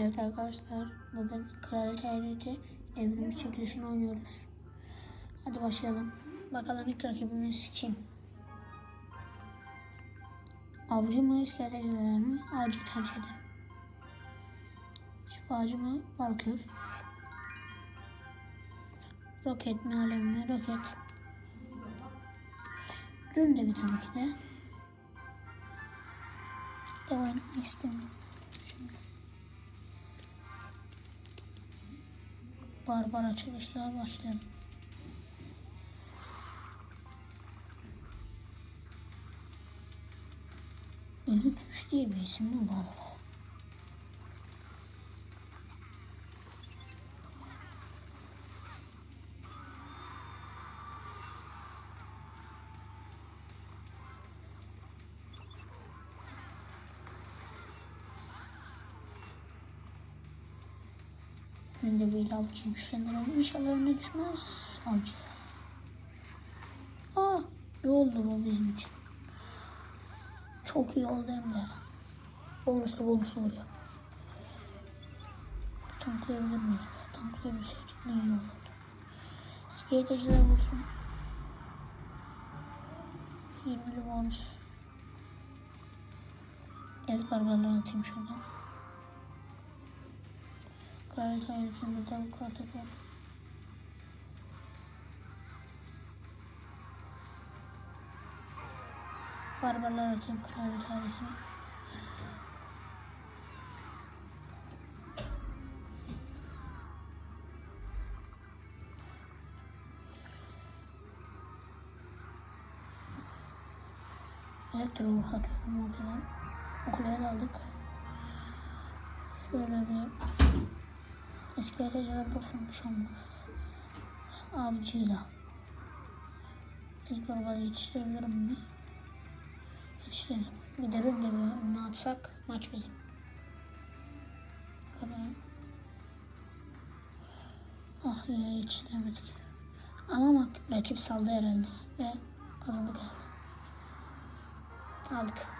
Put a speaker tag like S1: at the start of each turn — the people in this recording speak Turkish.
S1: Evet arkadaşlar bugün Kraliyet Hayreti evrim çekilişini oynuyoruz. Hadi başlayalım. Bakalım ilk rakibimiz kim? Avcı mı, iskeleteciler mi? Avcı tercih ederim. Şifacı mı? Valkür. Roket mi, alev mi? Roket. Ründevi tabii ki de. Devam etmek istemiyorum. Barbar açılışlar başlayalım. Ünlü Tuş diye bir isim mi var? Önde bir avcı güçlendirelim. İnşallah önüne düşmez avcı. Aa, iyi oldu bu bizim için. Çok iyi oldu hem de. Bonuslu bonuslu vuruyor. Tanklayabilir miyiz? Tanklayabilseydik ne iyi olurdu. Skateciler vursun. 20'li bonus. Ez atayım şuradan. De bu kartı var. Barbarlar atayım kraliyet ailesine. Elektro atıyorum ortadan. Okulayı aldık. Şöyle bir eski aracılar bozulmuş olmaz. Avcıyla. Biz buraları yetiştirebilirim mi? Yetiştirelim. Bir de bir önüne atsak maç bizim. Bakalım. Ah ya yetiştiremedik. Ama bak rakip saldı herhalde ve kazandık herhalde. Aldık.